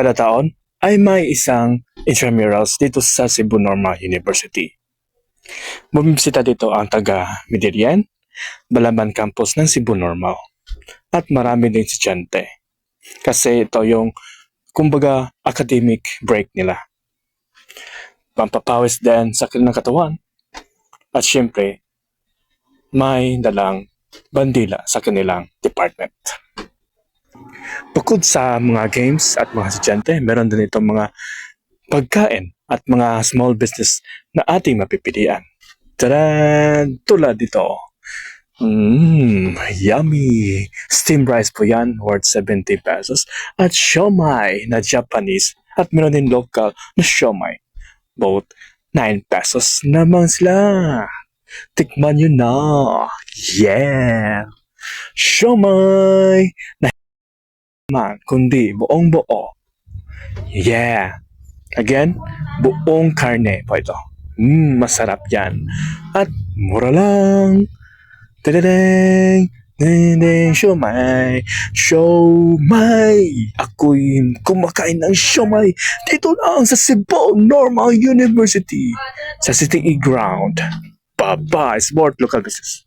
kada taon ay may isang intramurals dito sa Cebu Normal University. Bumisita dito ang taga Midirian, Balaban Campus ng Cebu Normal. At marami din estudyante. Kasi ito yung, kumbaga, academic break nila. Pampapawis din sa kanilang katawan. At syempre, may dalang bandila sa kanilang department. Bukod sa mga games at mga estudyante, meron din itong mga pagkain at mga small business na ating mapipilian. Tara! Tulad dito. Mmm, yummy! Steamed rice po yan, worth 70 pesos. At siomai na Japanese. At meron din local na siomai. Both 9 pesos naman sila. Tikman nyo na. Yeah! Siomai! Man, kundi buong buo. Yeah! Again, buong karne po ito. Mmm, masarap yan. At mura lang. Tadadang! Tadadang! Siomay! Siomay! Ako'y kumakain ng siomay dito lang sa Cebu Normal University sa City E Ground. Bye-bye, Sport Local Business.